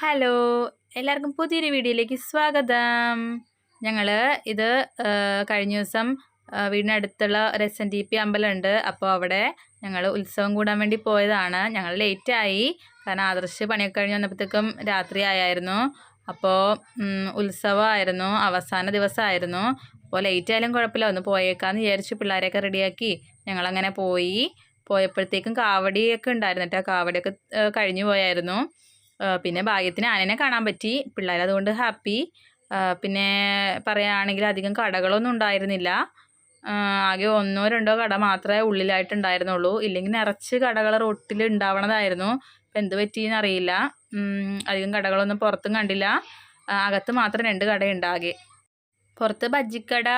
Hello എല്ലാവർക്കും പുതിയൊരു വീഡിയോയിലേക്ക് സ്വാഗതം. ഞങ്ങൾ ഇത് കഴിഞ്ഞ ദിവസം വീടിനടുത്തുള്ള ഒരു എസ് എൻ ഡി പി അമ്പലമുണ്ട്. അപ്പോൾ അവിടെ ഞങ്ങൾ ഉത്സവം കൂടാൻ വേണ്ടി പോയതാണ്. ഞങ്ങൾ ലേറ്റായി കാരണം ആദർശ് പണിയൊക്കെ കഴിഞ്ഞ് വന്നപ്പോഴത്തേക്കും രാത്രി ആയായിരുന്നു. അപ്പോൾ ഉത്സവമായിരുന്നു. അവസാന ദിവസമായിരുന്നു. അപ്പോൾ ലേറ്റ് ആയാലും കുഴപ്പമില്ല. ഒന്ന് പോയേക്കാന്ന് വിചാരിച്ച് പിള്ളേരെയൊക്കെ റെഡിയാക്കി ഞങ്ങളങ്ങനെ പോയി. പോയപ്പോഴത്തേക്കും കാവടിയൊക്കെ ഉണ്ടായിരുന്നു കേട്ടോ. കാവടിയൊക്കെ കഴിഞ്ഞു പോയായിരുന്നു. പിന്നെ ഭാഗ്യത്തിന് ആനനെ കാണാൻ പറ്റി. പിള്ളേർ അതുകൊണ്ട് ഹാപ്പി. പിന്നെ പറയുകയാണെങ്കിൽ അധികം കടകളൊന്നും ഉണ്ടായിരുന്നില്ല. ആകെ ഒന്നോ രണ്ടോ കട മാത്രമേ ഉള്ളിലായിട്ടുണ്ടായിരുന്നുള്ളൂ. ഇല്ലെങ്കിൽ നിറച്ച് കടകൾ റോട്ടിൽ ഉണ്ടാവണതായിരുന്നു. ഇപ്പം എന്ത് പറ്റിയെന്ന് അറിയില്ല. അധികം കടകളൊന്നും പുറത്തും കണ്ടില്ല. അകത്ത് മാത്രം രണ്ട് കടയുണ്ടാകെ. പുറത്ത് ബജ്ജിക്കട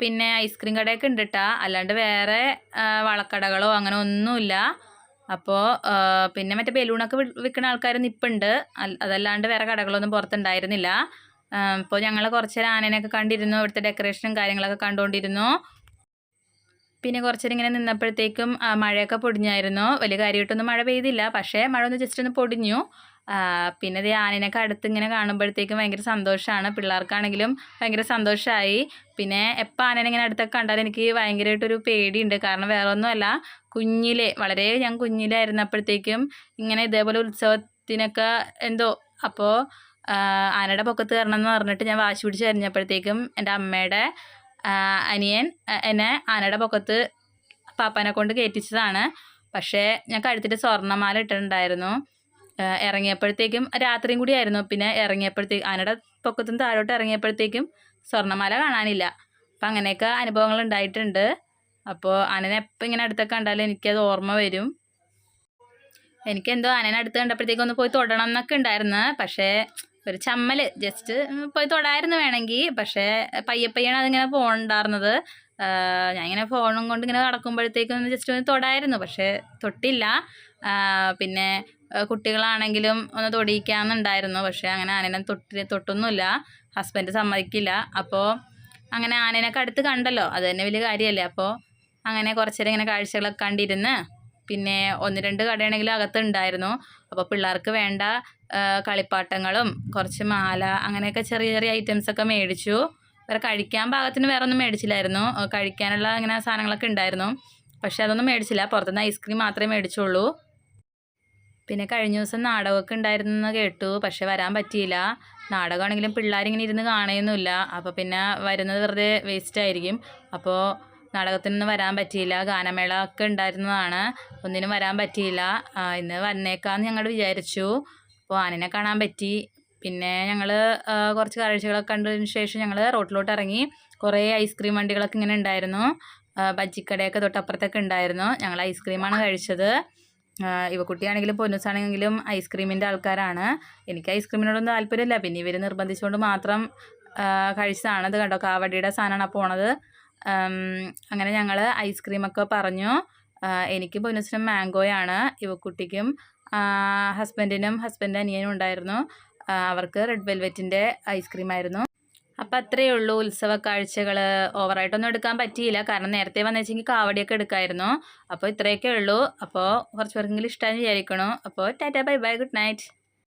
പിന്നെ ഐസ്ക്രീം കടയൊക്കെ ഉണ്ട് കേട്ടാ അല്ലാണ്ട് വേറെ വളക്കടകളോ അങ്ങനെ ഒന്നുമില്ല. അപ്പോൾ പിന്നെ മറ്റേ ബലൂണൊക്കെ വിൽക്കുന്ന ആൾക്കാർ നിപ്പുണ്ട് അൽ- അതല്ലാണ്ട് വേറെ കടകളൊന്നും പുറത്തുണ്ടായിരുന്നില്ല. ഇപ്പോൾ ഞങ്ങൾ കുറച്ച് ആനേനെയൊക്കെ കണ്ടിരുന്നു. ഇവിടുത്തെ ഡെക്കറേഷനും കാര്യങ്ങളൊക്കെ കണ്ടുകൊണ്ടിരുന്നു പിന്നെ കുറച്ചേരം ഇങ്ങനെ നിന്നപ്പോഴത്തേക്കും മഴയൊക്കെ പൊടിഞ്ഞായിരുന്നു. വലിയ കാര്യമായിട്ടൊന്നും മഴ പെയ്തില്ല. പക്ഷേ മഴ ഒന്ന് ജസ്റ്റ് ഒന്ന് പൊടിഞ്ഞു. പിന്നെ ഇത് ആനിനൊക്കെ അടുത്ത് ഇങ്ങനെ കാണുമ്പോഴത്തേക്കും ഭയങ്കര സന്തോഷമാണ് പിള്ളേർക്കാണെങ്കിലും ഭയങ്കര സന്തോഷമായി പിന്നെ എപ്പോൾ ആനനെ ഇങ്ങനെ അടുത്തൊക്കെ കണ്ടാൽ എനിക്ക് ഭയങ്കരമായിട്ടൊരു പേടിയുണ്ട്. കാരണം വേറെ ഒന്നുമല്ല കുഞ്ഞിലെ വളരെ ഞാൻ കുഞ്ഞിലായിരുന്നപ്പോഴത്തേക്കും ഇങ്ങനെ ഇതേപോലെ ഉത്സവത്തിനൊക്കെ എന്തോ അപ്പോൾ ആനയുടെ പൊക്കത്ത് കയറണം എന്ന് പറഞ്ഞിട്ട് ഞാൻ വാശി പിടിച്ച് കഴിഞ്ഞപ്പോഴത്തേക്കും എന്റെ അമ്മയുടെ അനിയൻ എന്നെ ആനയുടെ പൊക്കത്ത് പാപ്പാനെ കൊണ്ട് കയറ്റിച്ചതാണ്. പക്ഷേ ഞാൻ കഴുത്തിട്ട് സ്വർണമാല ഇട്ടിട്ടുണ്ടായിരുന്നു. ഇറങ്ങിയപ്പോഴത്തേക്കും രാത്രിയും കൂടി ആയിരുന്നു. പിന്നെ ഇറങ്ങിയപ്പോഴത്തേക്ക് ആനയുടെ പൊക്കത്തുനിന്ന് താഴോട്ട് ഇറങ്ങിയപ്പോഴത്തേക്കും സ്വർണമാല കാണാനില്ല. അപ്പം അങ്ങനെയൊക്കെ അനുഭവങ്ങൾ ഉണ്ടായിട്ടുണ്ട്. അപ്പോൾ ആനനെ എപ്പോൾ ഇങ്ങനെ അടുത്തൊക്കെ കണ്ടാലും എനിക്കത് ഓർമ്മ വരും. എനിക്കെന്തോ ആനേനെ അടുത്ത് കണ്ടപ്പോഴത്തേക്കും ഒന്ന് പോയി തൊടണം എന്നൊക്കെ ഉണ്ടായിരുന്നു. പക്ഷേ ഒരു ചമ്മൽ ജസ്റ്റ് പോയി തൊടായിരുന്നു വേണമെങ്കിൽ പക്ഷേ പയ്യെ പയ്യാണ് അതിങ്ങനെ പോകണ്ടായിരുന്നത് ഞാൻ ഇങ്ങനെ ഫോണും കൊണ്ട് ഇങ്ങനെ നടക്കുമ്പോഴത്തേക്കും ജസ്റ്റ് ഒന്ന് തൊടായിരുന്നു പക്ഷേ തൊട്ടില്ല. പിന്നെ കുട്ടികളാണെങ്കിലും ഒന്ന് തൊടിയിക്കാമെന്നുണ്ടായിരുന്നു പക്ഷേ അങ്ങനെ ആനനെ തൊട്ടി തൊട്ടൊന്നുമില്ല. ഹസ്ബൻഡ് സമ്മതിക്കില്ല. അപ്പോൾ അങ്ങനെ ആനേനൊക്കെ അടുത്ത് കണ്ടല്ലോ. അത് തന്നെ വലിയ കാര്യമല്ലേ. അപ്പോൾ അങ്ങനെ കുറച്ചേരം ഇങ്ങനെ കാഴ്ചകളൊക്കെ കണ്ടിരുന്ന് പിന്നെ ഒന്ന് രണ്ട് കടയാണെങ്കിൽ അകത്ത് ഉണ്ടായിരുന്നു അപ്പോൾ പിള്ളേർക്ക് വേണ്ട കളിപ്പാട്ടങ്ങളും കുറച്ച് മാല അങ്ങനെയൊക്കെ ചെറിയ ചെറിയ ഐറ്റംസൊക്കെ മേടിച്ചു. വേറെ കഴിക്കാൻ ഭാഗത്തിന് വേറെ ഒന്നും മേടിച്ചില്ലായിരുന്നു കഴിക്കാനുള്ള അങ്ങനെ സാധനങ്ങളൊക്കെ ഉണ്ടായിരുന്നു. പക്ഷേ അതൊന്നും മേടിച്ചില്ല. പുറത്തുനിന്ന് ഐസ്ക്രീം മാത്രമേ മേടിച്ചുള്ളൂ. പിന്നെ കഴിഞ്ഞ ദിവസം നാടകമൊക്കെ ഉണ്ടായിരുന്നെന്ന് കേട്ടു. പക്ഷെ വരാൻ പറ്റിയില്ല. നാടകമാണെങ്കിലും പിള്ളേരിങ്ങനെ ഇരുന്ന് കാണുകയൊന്നുമില്ല. അപ്പോൾ പിന്നെ വരുന്നത് വെറുതെ വേസ്റ്റ് ആയിരിക്കും. അപ്പോൾ നാടകത്തിനൊന്നും വരാൻ പറ്റിയില്ല. ഗാനമേള ഒക്കെ ഉണ്ടായിരുന്നതാണ്. ഒന്നിനും വരാൻ പറ്റിയില്ല. ഇന്ന് വന്നേക്കാന്ന് ഞങ്ങൾ വിചാരിച്ചു. അപ്പോൾ ആനിനെ കാണാൻ പറ്റി. പിന്നെ ഞങ്ങൾ കുറച്ച് കാഴ്ചകളൊക്കെ കണ്ടതിന് ശേഷം ഞങ്ങൾ റോട്ടിലോട്ട് ഇറങ്ങി കുറേ ഐസ്ക്രീം വണ്ടികളൊക്കെ ഇങ്ങനെ ഉണ്ടായിരുന്നു. ബജ്ജിക്കടയൊക്കെ തൊട്ടപ്പുറത്തൊക്കെ ഉണ്ടായിരുന്നു. ഞങ്ങൾ ഐസ്ക്രീമാണ് കഴിച്ചത്. ഇവക്കുട്ടിയാണെങ്കിലും പൊന്നുസാണെങ്കിലും ഐസ്ക്രീമിന്റെ ആൾക്കാരാണ്. എനിക്ക് ഐസ്ക്രീമിനോടൊന്നും താല്പര്യമില്ല. പിന്നെ ഇവർ നിർബന്ധിച്ചുകൊണ്ട് മാത്രം കഴിച്ചതാണ്. കണ്ടോ? കാവടിയുടെ സാധനമാണ് പോണത്. അങ്ങനെ ഞങ്ങൾ ഐസ്ക്രീമൊക്കെ പറഞ്ഞു. എനിക്ക് ബോനസിനും മാംഗോയാണ്. ഇവക്കുട്ടിക്കും ഹസ്ബൻഡിനും ഹസ്ബൻഡ് അനിയനും ഉണ്ടായിരുന്നു. അവർക്ക് റെഡ് വെൽവെറ്റിന്റെ ഐസ്ക്രീം ആയിരുന്നു അപ്പം അത്രയേ ഉള്ളൂ ഉത്സവ കാഴ്ചകൾ ഓവറായിട്ടൊന്നും എടുക്കാൻ പറ്റിയില്ല. കാരണം നേരത്തെ വന്നു വെച്ചെങ്കിൽ കാവടിയൊക്കെ എടുക്കായിരുന്നു. അപ്പോൾ ഇത്രയൊക്കെ ഉള്ളൂ. അപ്പോൾ കുറച്ച് പേർക്കെങ്കിലും ഇഷ്ടമായി വിചാരിക്കണു. അപ്പോൾ tata bye bye good night.